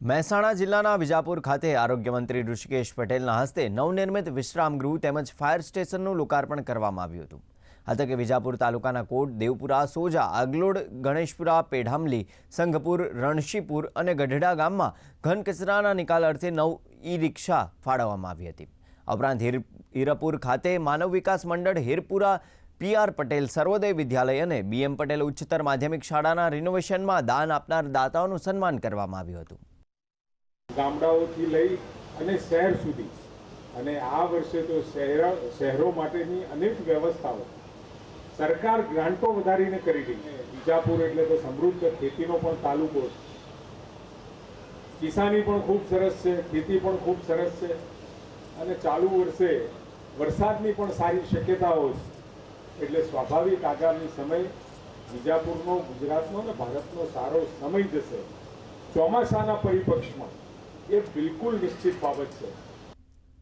મહેસાણા જિલ્લાના વિજાપુર ખાતે આરોગ્યમંત્રી ઋષિકેશ પટેલના હસ્તે નવનિર્મિત વિશ્રામ ગૃહ તેમજ ફાયર સ્ટેશનનું લોકાર્પણ કરવામાં આવ્યું હતું. આ તકે વિજાપુર તાલુકાના કોટ, દેવપુરા, સોજા, આગલોડ, ગણેશપુરા, પેઢામલી, સંઘપુર, રણશીપુર અને ગઢડા ગામમાં ઘન કચરાના નિકાલ અર્થે નવ ઈ રિક્ષા ફાળવવામાં આવી હતી. આ ઉપરાંત હીર, હીરપુર ખાતે માનવ વિકાસ મંડળ, હીરપુરા, પીઆર પટેલ સર્વોદય વિદ્યાલય અને બીએમ પટેલ ઉચ્ચતર માધ્યમિક શાળાના રિનોવેશનમાં દાન આપનાર દાતાઓનું સન્માન કરવામાં આવ્યું હતું. ગામડાઓથી લઈ અને શહેર સુધી. અને આ વર્ષે તો શહેર, શહેરો માટેની અનેક વ્યવસ્થાઓ. સરકાર ગ્રાન્ટો વધારીને કરી રહી બીજાપુર એટલે તો સમૃદ્ધ ખેતીનો પણ તાલુકો છે. કિસાની પણ ખૂબ સરસ છે, ખેતી પણ ખૂબ સરસ છે. અને ચાલુ વર્ષે વરસાદની પણ સારી શક્યતાઓ છે. એટલે સ્વાભાવિક આગામી સમય બીજાપુરનો, ગુજરાતનો અને ભારતનો સારો સમય જશે. ચોમાસાના પરિપક્ષમાં એ બિલકુલ નિશ્ચિત બાબત છે.